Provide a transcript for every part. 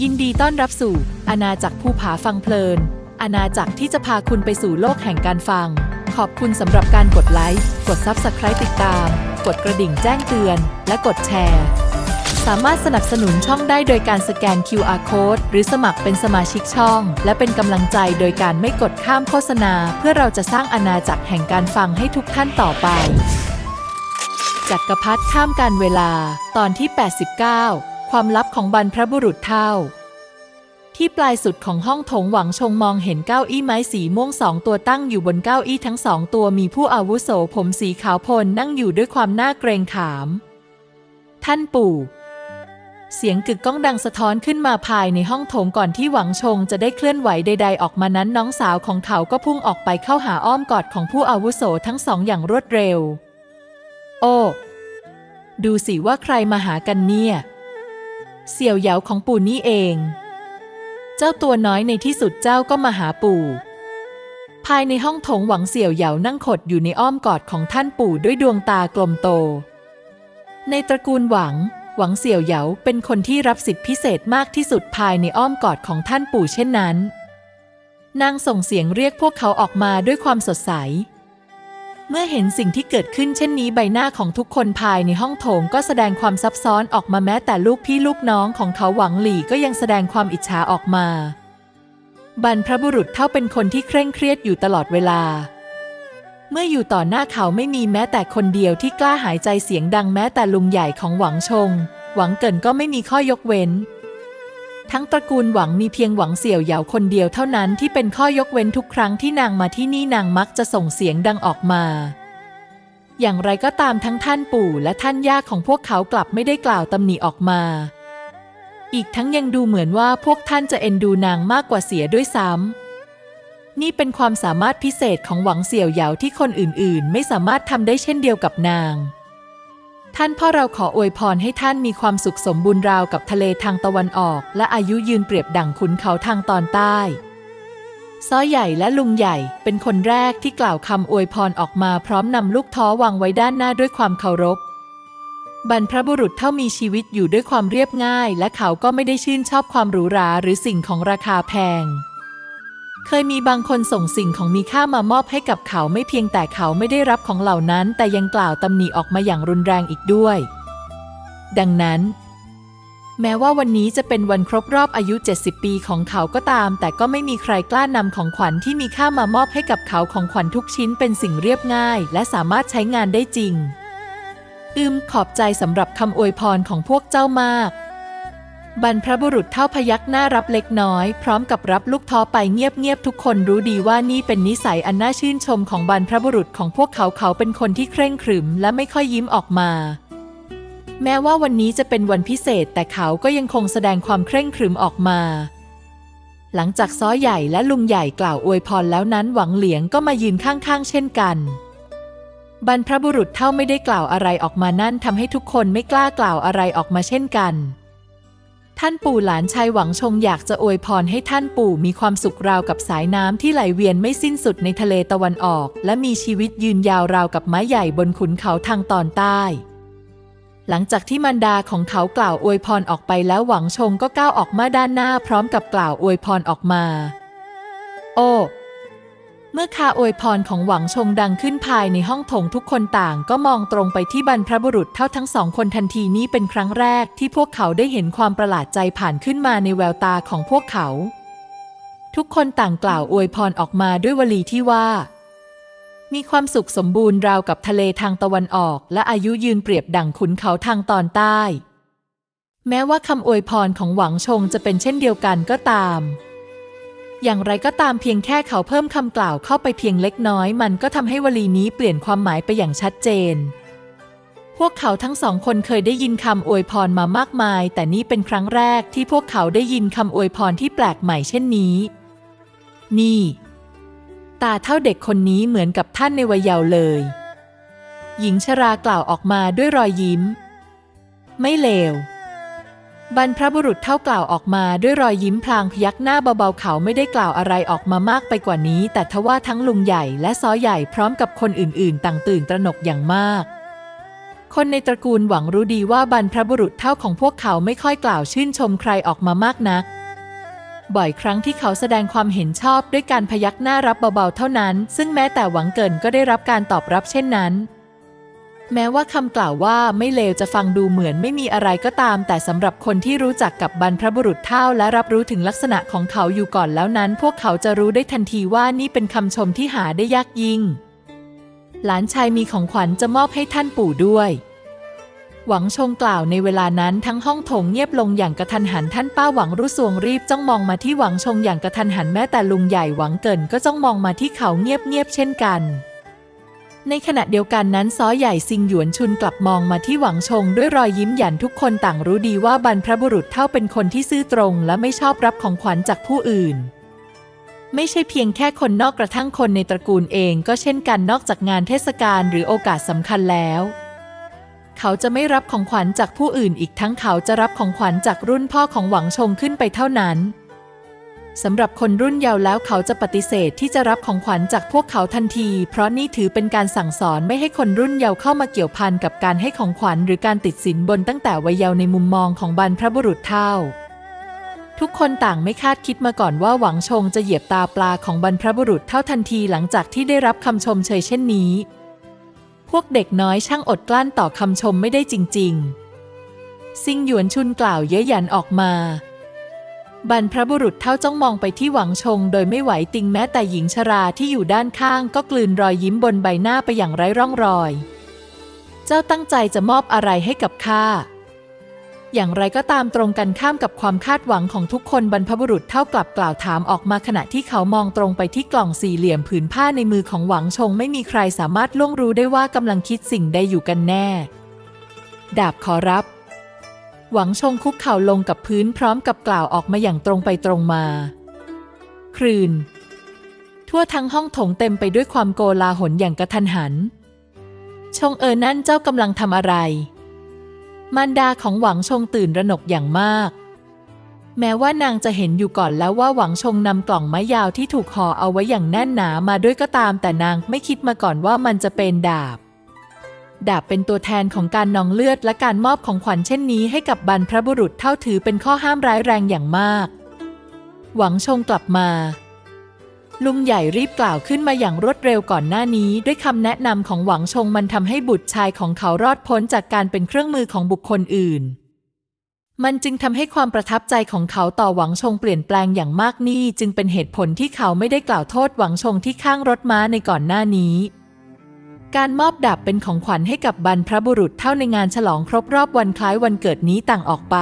ยินดีต้อนรับสู่อาณาจักรภูผาฟังเพลิน อาณาจักรที่จะพาคุณไปสู่โลกแห่งการฟัง ขอบคุณสำหรับการกดไลค์ กด Subscribe ติดตาม กดกระดิ่งแจ้งเตือน และกดแชร์ สามารถสนับสนุนช่องได้โดยการสแกน QR Code หรือสมัครเป็นสมาชิกช่อง และเป็นกำลังใจโดยการไม่กดข้ามโฆษณา เพื่อเราจะสร้างอาณาจักรแห่งการฟังให้ทุกท่านต่อไปจักรพรรดิข้ามการเวลาตอนที่ 89 ความลับของบรรพบุรุษเท่า ที่ปลายสุดของห้องโถงหวังชงมองเห็นเก้าอี้ไม้สีม่วงสองตัวตั้งอยู่บนเก้าอี้ทั้งสองตัวมีผู้อาวุโสผมสีขาวพลนั่งอยู่ด้วยความน่าเกรงขาม ท่านปู่เสียงกึกก้องดังสะท้อนขึ้นมาภายในห้องโถงก่อนที่หวังชงจะได้เคลื่อนไหวใด ๆ ออกมานั้นน้องสาวของเขาก็พุ่งออกไปเข้าหาอ้อมกอดของผู้อาวุโสทั้งสองอย่างรวดเร็ว โอ้ ดูสิว่าใครมาหากันเนี่ย เสี่ยวเหยาของปู่นี่เอง เจ้าตัวน้อยในที่สุดเจ้าก็มาหาปู่ภายในห้องโถงหวังเสี่ยวเหยานั่งขดอยู่ในอ้อมกอดของท่านปู่ด้วยดวงตากลมโต ในตระกูลหวัง หวังเสี่ยวเหยาเป็นคนที่รับสิทธิพิเศษมากที่สุดภายในอ้อมกอดของท่านปู่เช่นนั้น นางส่งเสียงเรียกพวกเขาออกมาด้วยความสดใส เมื่อเห็นสิ่งที่เกิดขึ้นเช่นนี้ใบหน้าของทุกคนภายในห้องโถงก็แสดงความซับซ้อนออกมาแม้แต่ลูกพี่ลูกน้องของเขาหวังหลี่ก็ยังแสดงความอิจฉาออกมา บรรพบุรุษเท่าเป็นคนที่เคร่งเครียดอยู่ตลอดเวลา เมื่ออยู่ต่อหน้าเขาไม่มีแม้แต่คนเดียวที่กล้าหายใจเสียงดังแม้แต่ลุงใหญ่ของหวังชง หวังเกินก็ไม่มีข้อยกเว้น ทั้งตระกูลหวังมีเพียงหวังเสี่ยวเหยาคนเดียวเท่านั้นที่เป็นข้อยกเว้นทุกครั้งที่นางมาที่นี่นางมักจะส่งเสียงดังออกมา อย่างไรก็ตามทั้งท่านปู่และท่านย่าของพวกเขากลับไม่ได้กล่าวตำหนิออกมา อีกทั้งยังดูเหมือนว่าพวกท่านจะเอ็นดูนางมากกว่าเสียด้วยซ้ำนี่เป็นความสามารถพิเศษของหวังเสี่ยวเหยาที่คนอื่นๆ ไม่สามารถทำได้เช่นเดียวกับนาง ท่านพ่อเราขออวยพรให้ท่านมีความสุขสมบูรณ์ราวกับทะเลทางตะวันออก และอายุยืนเปรียบดั่งขุนเขาทางตอนใต้ซ้อใหญ่และลุงใหญ่เป็นคนแรกที่กล่าวคำอวยพรออกมาพร้อมนำลูกท้อวางไว้ด้านหน้าด้วยความเคารพ บรรพบุรุษเท่ามีชีวิตอยู่ด้วยความเรียบง่าย และเขาก็ไม่ได้ชื่นชอบความหรูหราหรือสิ่งของราคาแพง เคยมีบางคนส่งสิ่งของมีค่ามามอบให้กับเขาไม่เพียงแต่เขาไม่ได้รับของเหล่านั้น แต่ยังกล่าวตำหนิออกมาอย่างรุนแรงอีกด้วย ดังนั้น แม้ว่าวันนี้จะเป็นวันครบรอบอายุ 70 ปีของเขาก็ตาม แต่ก็ไม่มีใครกล้านำของขวัญที่มีค่ามามอบให้กับเขาของขวัญทุกชิ้นเป็นสิ่งเรียบง่าย และสามารถใช้งานได้จริง อืมขอบใจสำหรับคำอวยพรของพวกเจ้ามาก บรรพบุรุษเท่าพยักหน้ารับเล็กน้อย พร้อมกับรับลูกท้อไปเงียบๆทุกคนรู้ดีว่านี่เป็นนิสัยอันน่าชื่นชมของบรรพบุรุษของพวกเขาเขาเป็นคนที่เคร่งขรึมและไม่ค่อยยิ้มออกมา แม้ว่าวันนี้จะเป็นวันพิเศษแต่เขาก็ยังคงแสดงความเคร่งขรึมออกมา หลังจากซ้อใหญ่และลุงใหญ่กล่าวอวยพรแล้วนั้นหวังเหลียงก็มายืนข้างๆ เช่นกันบรรพบุรุษเท่าไม่ได้กล่าวอะไรออกมานั่นทำให้ทุกคนไม่กล้ากล่าวอะไรออกมาเช่นกัน ท่านปู่หลานชายหวังชงอยากจะอวยพรให้ท่านปู่มีความสุขราวกับสายน้ำที่ไหลเวียนไม่สิ้นสุดในทะเลตะวันออก และมีชีวิตยืนยาวราวกับไม้ใหญ่บนขุนเขาทางตอนใต้ หลังจากที่มันดาของเขากล่าวอวยพรออกไปแล้วหวังชงก็ก้าวออกมาด้านหน้าพร้อมกับกล่าวอวยพรออกมา โอ้ เมื่อคาอวยพรของหวังชงดังขึ้นภายในห้องโถงทุกคนต่างก็มองตรงไปที่บรรพบุรุษเท่าทั้งสองคนทันทีนี้เป็นครั้งแรกที่พวกเขาได้เห็นความประหลาดใจผ่านขึ้นมาในแววตาของพวกเขา ทุกคนต่างกล่าวอวยพรออกมาด้วยวลีที่ว่า มีความสุขสมบูรณ์ราวกับทะเลทางตะวันออก และอายุยืนเปรียบดั่งขุนเขาทางตอนใต้ แม้ว่าคำอวยพรของหวังชงจะเป็นเช่นเดียวกันก็ตาม อย่างไรก็ตามเพียงแค่เขาเพิ่มคำกล่าวเข้าไปเพียงเล็กน้อย มันก็ทำให้วลีนี้เปลี่ยนความหมายไปอย่างชัดเจน พวกเขาทั้งสองคนเคยได้ยินคำอวยพรมามากมาย แต่นี่เป็นครั้งแรกที่พวกเขาได้ยินคำอวยพรที่แปลกใหม่เช่นนี้ นี่ ตาเท่าเด็กคนนี้เหมือนกับท่านในวัยเยาว์เลย หญิงชรากล่าวออกมาด้วยรอยยิ้ม ไม่เลว บรรพบุรุษเท่ากล่าวออกมาด้วยรอยยิ้มพลางพยักหน้าเบาๆเขาไม่ได้กล่าวอะไรออกมามากไปกว่านี้ แต่ทว่าทั้งลุงใหญ่และซ้อใหญ่พร้อมกับคนอื่นๆ ต่างตื่นตระหนกอย่างมาก คนในตระกูลหวังรู้ดีว่าบรรพบุรุษเท่าของพวกเขาไม่ค่อยกล่าวชื่นชมใครออกมามากนัก บ่อยครั้งที่เขาแสดงความเห็นชอบด้วยการพยักหน้ารับเบาๆเท่านั้น ซึ่งแม้แต่หวังเกินก็ได้รับการตอบรับเช่นนั้น แม้ว่าคำกล่าวว่าไม่เลวจะฟังดูเหมือนไม่มีอะไรก็ตาม แต่สำหรับคนที่รู้จักกับบรรพบุรุษเท่าและรับรู้ถึงลักษณะของเขาอยู่ก่อนแล้วนั้น พวกเขาจะรู้ได้ทันทีว่านี่เป็นคำชมที่หาได้ยากยิ่ง หลานชายมีของขวัญจะมอบให้ท่านปู่ด้วย หวังชงกล่าวในเวลานั้นทั้งห้องโถงเงียบลงอย่างกระทันหันท่านป้าหวังรู้สวงรีบจ้องมองมาที่หวังชงอย่างกระทันหันแม้แต่ลุงใหญ่หวังเกินก็จ้องมองมาที่เขาเงียบๆเช่นกัน ในขณะเดียวกันนั้นซ้อใหญ่ซิงหยวนชุนกลับมองมาที่หวังชงด้วยรอยยิ้มหยันทุกคนต่างรู้ดีว่าบรรพบุรุษเท่าเป็นคนที่ซื่อตรงและไม่ชอบรับของขวัญจากผู้อื่น ไม่ใช่เพียงแค่คนนอกกระทั่งคนในตระกูลเองก็เช่นกันนอกจากงานเทศกาลหรือโอกาสสำคัญแล้ว เขาจะไม่รับของขวัญจากผู้อื่นอีกทั้งเขาจะรับของขวัญจากรุ่นพ่อของหวังชงขึ้นไปเท่านั้น สำหรับคนรุ่นเยาว์แล้วเขาจะปฏิเสธที่จะรับของขวัญจากพวกเขาทันที เพราะนี่ถือเป็นการสั่งสอนไม่ให้คนรุ่นเยาว์เข้ามาเกี่ยวพันกับการให้ของขวัญหรือการติดสินบนตั้งแต่วัยเยาว์ในมุมมองของบรรพบุรุษเท่า ทุกคนต่างไม่คาดคิดมาก่อนว่าหวังชงจะเหยียบตาปลาของบรรพบุรุษเท่าทันทีหลังจากที่ได้รับคำชมเชยเช่นนี้ พวกเด็กน้อยช่างอดกลั้นต่อคำชมไม่ได้จริง ๆ ซิงหยวนชุนกล่าวเย้ยหยันออกมา บรรพบุรุษเท่าจ้องมองไปที่หวังชง โดยไม่ไหวติงแม้แต่หญิงชราที่อยู่ด้านข้าง ก็กลืนรอยยิ้มบนใบหน้าไปอย่างไร้ร่องรอย เจ้าตั้งใจจะมอบอะไรให้กับข้า อย่างไรก็ตามตรงกันข้ามกับความคาดหวังของทุกคนบรรพบุรุษเท่ากลับกล่าวถามออกมาขณะที่เขามองตรงไปที่กล่องสี่เหลี่ยมผืนผ้าในมือของหวังชง ไม่มีใครสามารถล่วงรู้ได้ว่ากำลังคิดสิ่งใดอยู่กันแน่ ดาบขอรับ หวังชงคุกเข่าลงกับพื้นพร้อมกับกล่าวออกมาอย่างตรงไปตรงมา ครืน ทั่วทั้งห้องถงเต็มไปด้วยความโกลาหลอย่างกระทันหัน ชงเออนั่นเจ้ากำลังทำอะไร มารดาของหวังชงตื่นระหนกอย่างมาก แม้ว่านางจะเห็นอยู่ก่อนแล้วว่าหวังชงนำกล่องไม้ยาวที่ถูกห่อเอาไว้อย่างแน่นหนามาด้วยก็ตามแต่นางไม่คิดมาก่อนว่ามันจะเป็นดาบ ดาบเป็นตัวแทนของการนองเลือดและการมอบของขวัญเช่นนี้ให้กับบรรพบุรุษเท่าถือเป็นข้อห้ามร้ายแรงอย่างมาก หวังชงกลับมา ลุงใหญ่รีบกล่าวขึ้นมาอย่างรวดเร็วก่อนหน้านี้ ด้วยคำแนะนำของหวังชงมันทำให้บุตรชายของเขารอดพ้นจากการเป็นเครื่องมือของบุคคลอื่น มันจึงทำให้ความประทับใจของเขาต่อหวังชงเปลี่ยนแปลงอย่างมากนี่ จึงเป็นเหตุผลที่เขาไม่ได้กล่าวโทษหวังชงที่ข้างรถม้าในก่อนหน้านี้ การมอบดาบเป็นของขวัญให้กับบรรพบุรุษเท่าในงานฉลองครบรอบวันคล้ายวันเกิดนี้ต่างออกไป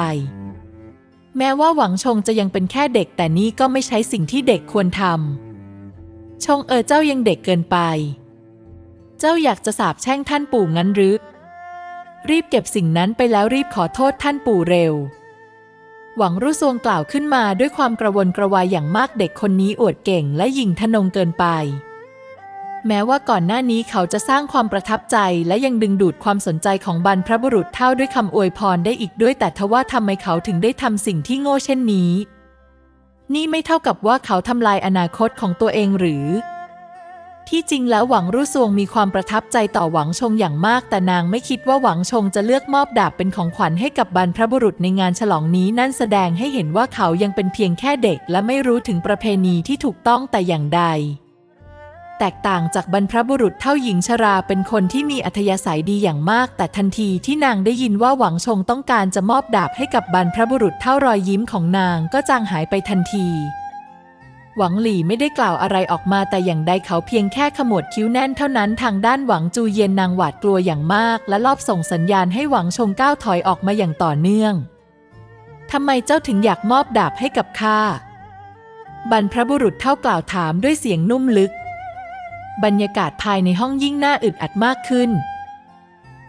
แม้ว่าหวังชงจะยังเป็นแค่เด็กแต่นี่ก็ไม่ใช่สิ่งที่เด็กควรทำชงเออเจ้ายังเด็กเกินไป เจ้าอยากจะสาบแช่งท่านปู่งั้นหรือรีบเก็บสิ่งนั้นไปแล้วรีบขอโทษท่านปู่เร็ว หวังรุ่ซวงกล่าวขึ้นมาด้วยความกระวนกระวายอย่างมากเด็กคนนี้อวดเก่งและยิงทะนงเกินไป แม้ว่าก่อนหน้านี้เขาจะสร้างความประทับใจและยังดึงดูดความสนใจของบรรพบุรุษเท่าด้วยคำอวยพรได้อีกด้วย แต่ทว่าทำไมเขาถึงได้ทำสิ่งที่โง่เช่นนี้ นี่ไม่เท่ากับว่าเขาทำลายอนาคตของตัวเองหรือ ที่จริงแล้วหวังรุ่ซวงมีความประทับใจต่อหวังชงอย่างมาก แต่นางไม่คิดว่าหวังชงจะเลือกมอบดาบเป็นของขวัญให้กับบรรพบุรุษในงานฉลองนี้นั่นแสดงให้เห็นว่าเขายังเป็นเพียงแค่เด็ก และไม่รู้ถึงประเพณีที่ถูกต้องแต่อย่างใด แตกต่างจากบรรพบุรุษเท่าหญิงชราเป็นคนที่มีอัธยาศัยดีอย่างมาก แต่ทันทีที่นางได้ยินว่าหวังชงต้องการจะมอบดาบให้กับบรรพบุรุษเท่ารอยยิ้มของนางก็จางหายไปทันที หวังหลี่ไม่ได้กล่าวอะไรออกมาแต่อย่างใดเขาเพียงแค่ขมวดคิ้วแน่นเท่านั้นทางด้านหวังจูเย็นนางหวาดกลัวอย่างมาก และรอบส่งสัญญาณให้หวังชงก้าวถอยออกมาอย่างต่อเนื่องทำไมเจ้าถึงอยากมอบดาบให้กับข้าบรรพบุรุษเท่ากล่าวถามด้วยเสียงนุ่มลึก บรรยากาศภายในห้องยิ่งน่าอึดอัดมากขึ้น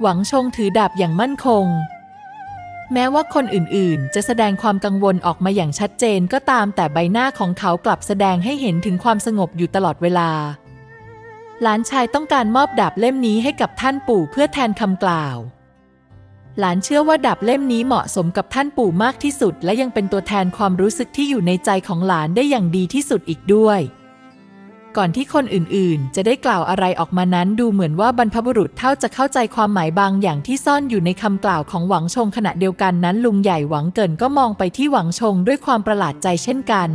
หวังชงถือดาบอย่างมั่นคง แม้ว่าคนอื่นๆ จะแสดงความกังวลออกมาอย่างชัดเจนก็ตามแต่ใบหน้าของเขากลับแสดงให้เห็นถึงความสงบอยู่ตลอดเวลา หลานชายต้องการมอบดาบเล่มนี้ให้กับท่านปู่เพื่อแทนคำกล่าว หลานเชื่อว่าดาบเล่มนี้เหมาะสมกับท่านปู่มากที่สุด และยังเป็นตัวแทนความรู้สึกที่อยู่ในใจของหลานได้อย่างดีที่สุดอีกด้วย ก่อนที่คนอื่นๆ จะได้กล่าวอะไรออกมานั้นดูเหมือนว่าบรรพบุรุษเท่าจะเข้าใจความหมายบางอย่างที่ซ่อนอยู่ในคำกล่าวของหวังชงขณะเดียวกันนั้น ลุงใหญ่หวังเกินก็มองไปที่หวังชงด้วยความประหลาดใจเช่นกัน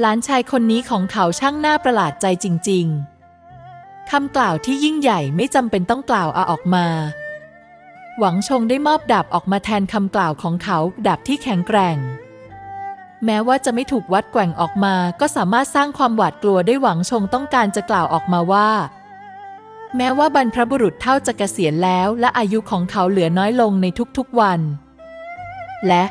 หลานชายคนนี้ของเขาช่างน่าประหลาดใจจริง ๆคำกล่าวที่ยิ่งใหญ่ไม่จำเป็นต้องกล่าวเอาออกมา หวังชงได้มอบดาบออกมาแทนคำกล่าวของเขาดาบที่แข็งแกร่ง แม้ว่าจะไม่ถูกวัดแกว่งออกมา ก็สามารถสร้างความหวาดกลัวได้หวังชงต้องการจะกล่าวออกมาว่า แม้ว่าบรรพบุรุษเท่าจะเกษียณแล้ว และอายุของเขาเหลือน้อยลงในทุกๆวัน และ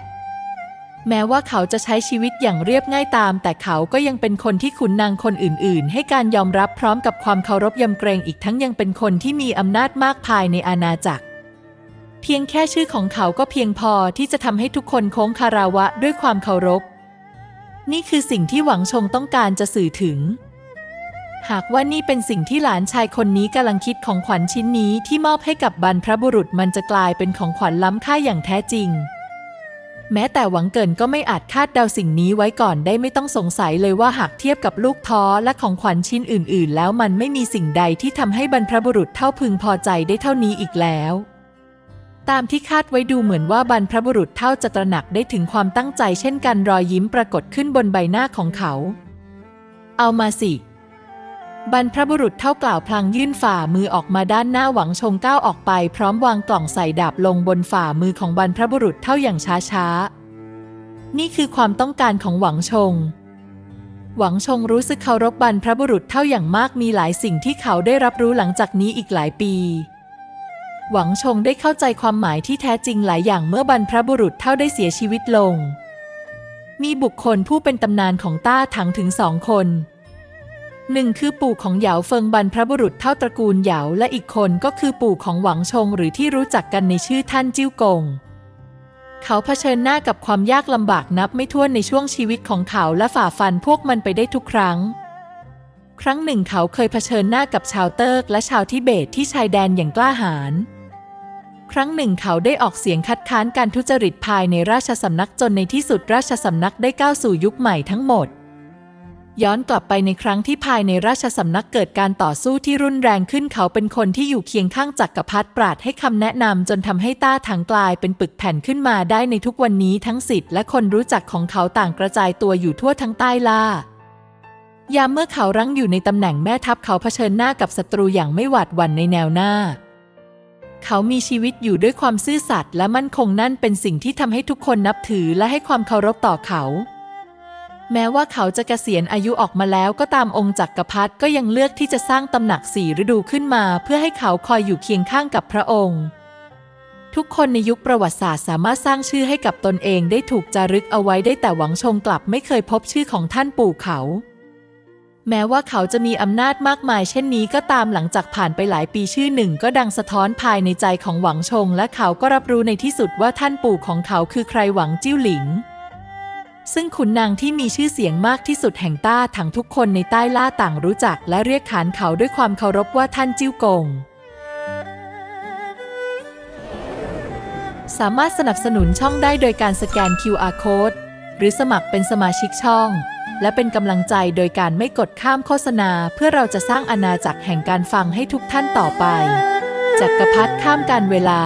แม้ว่าเขาจะใช้ชีวิตอย่างเรียบง่ายตาม แต่เขาก็ยังเป็นคนที่ขุนนางคนอื่น ๆ ให้การยอมรับพร้อมกับความเคารพยำเกรงอีกทั้งยังเป็นคนที่มีอำนาจมากภายในอาณาจักรเพียงแค่ชื่อของเขาก็เพียงพอที่จะทำให้ทุกคนโค้งคาราวะด้วยความเคารพ นี่คือสิ่งที่หวังชงต้องการจะสื่อถึง หากว่านี่เป็นสิ่งที่หลานชายคนนี้กำลังคิดของขวัญชิ้นนี้ที่มอบให้กับบรรพบุรุษมันจะกลายเป็นของขวัญล้ำค่าอย่างแท้จริง แม้แต่หวังเกินก็ไม่อาจคาดเดาสิ่งนี้ไว้ก่อนได้ไม่ต้องสงสัยเลยว่าหากเทียบกับลูกท้อและของขวัญชิ้นอื่น ๆ แล้วมันไม่มีสิ่งใดที่ทำให้บรรพบุรุษเท่าพึงพอใจได้เท่านี้อีกแล้ว ตามที่คาดไว้ดูเหมือนว่าบรรพบุรุษเท่าจะตระหนักได้ถึงความตั้งใจเช่นกันรอยยิ้มปรากฏขึ้นบนใบหน้าของเขา เอามาสิ บรรพบุรุษเท่ากล่าวพลางยื่นฝ่ามือออกมาด้านหน้าหวังชงก้าวออกไป พร้อมวางกล่องใส่ดาบลงบนฝ่ามือของบรรพบุรุษเท่าอย่างช้าๆ นี่คือความต้องการของหวังชงหวังชงรู้สึกเคารพบรรพบุรุษเท่าอย่างมากมีหลายสิ่งที่เขาได้รับรู้หลังจากนี้อีกหลายปี หวังชงได้เข้าใจความหมายที่แท้จริงหลายอย่างเมื่อบรรพบุรุษเท่าได้เสียชีวิตลง มีบุคคลผู้เป็นตำนานของต้าถังถึงสองคนหนึ่งคือปู่ของเหยาเฟิงบรรพบุรุษเท่าตระกูลเหยาและอีกคนก็คือปู่ของหวังชงหรือที่รู้จักกันในชื่อท่านจิ้วกง เขาเผชิญหน้ากับความยากลำบากนับไม่ถ้วนในช่วงชีวิตของเขาและฝ่าฟันพวกมันไปได้ทุกครั้ง ครั้งหนึ่งเขาเคยเผชิญหน้ากับชาวเติร์กและชาวทิเบตที่ชายแดนอย่างกล้าหาญ ครั้งหนึ่งเขาได้ออกเสียงคัดค้านการทุจริตภายในราชสำนักจนในที่สุดราชสำนักได้ก้าวสู่ยุคใหม่ทั้งหมด ย้อนกลับไปในครั้งที่ภายในราชสำนักเกิดการต่อสู้ที่รุนแรงขึ้นเขาเป็นคนที่อยู่เคียงข้างจักรพรรดิปราดให้คำแนะนำจนทำให้ต้าถังกลายเป็นปึกแผ่นขึ้นมาได้ในทุกวันนี้ทั้งสิทธิ์และคนรู้จักของเขาต่างกระจายตัวอยู่ทั่วทั้งใต้ล่ายามเมื่อเขารั้งอยู่ในตำแหน่งแม่ทัพเขาเผชิญหน้ากับศัตรูอย่างไม่หวาดหวั่นในแนวหน้า เขามีชีวิตอยู่ด้วยความซื่อสัตย์และมั่นคงนั่นเป็นสิ่งที่ทำให้ทุกคนนับถือและให้ความเคารพต่อเขา แม้ว่าเขาจะเกษียณอายุออกมาแล้วก็ตามองค์จักรพรรดิก็ยังเลือกที่จะสร้างตำหนักสี่ฤดูขึ้นมา เพื่อให้เขาคอยอยู่เคียงข้างกับพระองค์ ทุกคนในยุคประวัติศาสตร์สามารถสร้างชื่อให้กับตนเองได้ถูกจารึกเอาไว้ได้แต่หวังชงกลับไม่เคยพบชื่อของท่านปู่เขา แม้ว่าเขาจะมีอำนาจมากมายเช่นนี้ก็ตามหลังจากผ่านไปหลายปีชื่อหนึ่ง ก็ดังสะท้อนภายในใจของหวังชง และเขาก็รับรู้ในที่สุดว่าท่านปู่ของเขาคือใครหวังจิ้วหลิง ซึ่งขุนนางที่มีชื่อเสียงมากที่สุดแห่งต้าทั้งทุกคนในใต้ล่าต่างรู้จัก และเรียกขานเขาด้วยความเคารพว่าท่านจิ้วกงสามารถสนับสนุนช่องได้โดยการสแกน QR Code หรือสมัครเป็นสมาชิกช่อง และเป็นกำลังใจโดยการไม่กดข้ามโฆษณา เพื่อเราจะสร้างอาณาจักรแห่งการฟังให้ทุกท่านต่อไปจักรพรรดิข้ามการเวลา